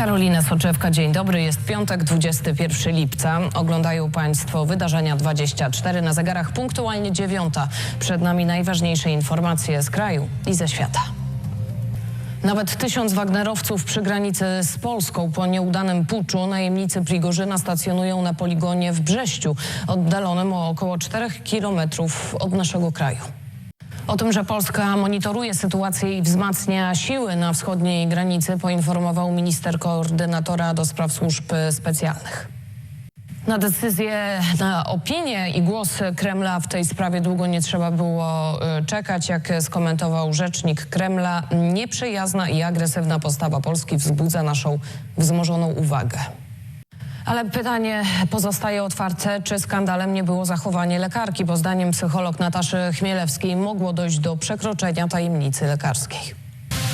Karolina Soczewka, dzień dobry. Jest piątek, 21 lipca. Oglądają Państwo wydarzenia 24 na zegarach punktualnie dziewiąta. Przed nami najważniejsze informacje z kraju i ze świata. Nawet tysiąc Wagnerowców przy granicy z Polską po nieudanym puczu najemnicy Prigorzyna stacjonują na poligonie w Brześciu, oddalonym o około 4 kilometrów od naszego kraju. O tym, że Polska monitoruje sytuację i wzmacnia siły na wschodniej granicy, poinformował minister koordynatora do spraw służb specjalnych. Na decyzję, na opinię i głos Kremla w tej sprawie długo nie trzeba było y, czekać. Jak skomentował rzecznik Kremla, nieprzyjazna i agresywna postawa Polski wzbudza naszą wzmożoną uwagę. Ale pytanie pozostaje otwarte, czy skandalem nie było zachowanie lekarki, bo zdaniem psycholog Nataszy Chmielewskiej mogło dojść do przekroczenia tajemnicy lekarskiej.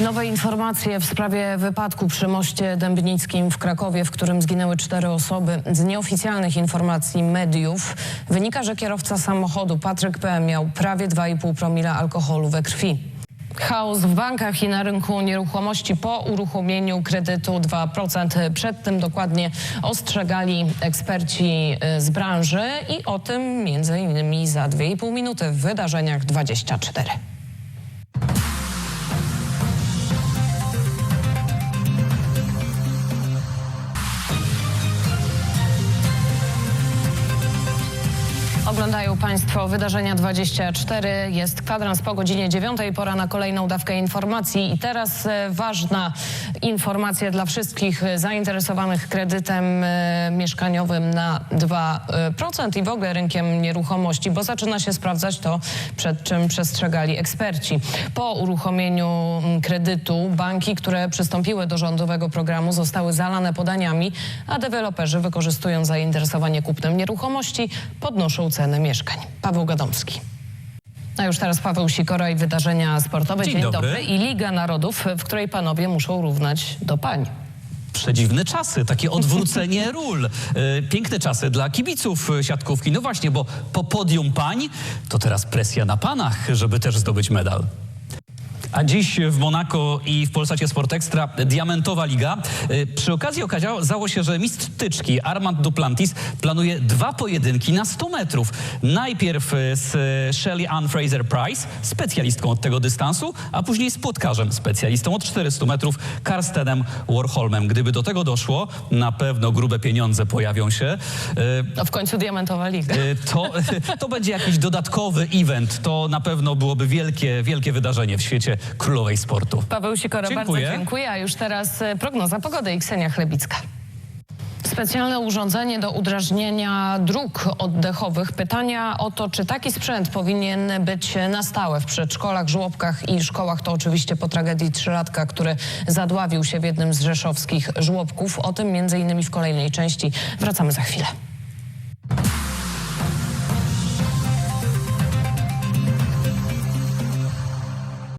Nowe informacje w sprawie wypadku przy moście Dębnickim w Krakowie, w którym zginęły cztery osoby. Z nieoficjalnych informacji mediów wynika, że kierowca samochodu Patryk P. miał prawie 2,5 promila alkoholu we krwi. Chaos w bankach i na rynku nieruchomości po uruchomieniu kredytu 2%. Przed tym dokładnie ostrzegali eksperci y, z branży i o tym między innymi za 2,5 minuty w wydarzeniach 24. Oglądają Państwo wydarzenia 24. Jest kwadrans po godzinie 9. Pora na kolejną dawkę informacji. I teraz e, ważna informacja dla wszystkich e, zainteresowanych kredytem e, mieszkaniowym na 2% i w ogóle rynkiem nieruchomości, bo zaczyna się sprawdzać to, przed czym przestrzegali eksperci. Po uruchomieniu kredytu banki, które przystąpiły do rządowego programu, zostały zalane podaniami, a deweloperzy wykorzystując zainteresowanie kupnem nieruchomości podnoszą ceny mieszkań. Paweł Gadomski. A już teraz Paweł Sikora i wydarzenia sportowe. Dzień dobry. I Liga Narodów, w której panowie muszą równać do pań. Przedziwne czasy, takie odwrócenie ról. E, Piękne czasy dla kibiców e, siatkówki. No właśnie, bo po podium pań to teraz presja na panach, żeby też zdobyć medal. A dziś w Monako i w Polsacie Sport Ekstra diamentowa liga. E, Przy okazji okazało się, że mistrz tyczki Armand Duplantis planuje dwa pojedynki na 100 metrów. Najpierw e, z Shelley Ann Fraser-Price, specjalistką od tego dystansu, a później z płotkarzem, specjalistą od 400 metrów, Karstenem Warholmem. Gdyby do tego doszło, na pewno grube pieniądze pojawią się. E, No w końcu diamentowa liga. To, to będzie jakiś dodatkowy event. To na pewno byłoby wielkie, wielkie wydarzenie w świecie królowej sportu. Paweł Sikora, Dziękuję. bardzo dziękuję. A już teraz e, prognoza pogody i Ksenia Chlebicka. Specjalne urządzenie do udrażnienia dróg oddechowych. Pytania o to, czy taki sprzęt powinien być na stałe w przedszkolach, żłobkach i szkołach. To oczywiście po tragedii trzylatka, który zadławił się w jednym z rzeszowskich żłobków. O tym między innymi w kolejnej części. Wracamy za chwilę.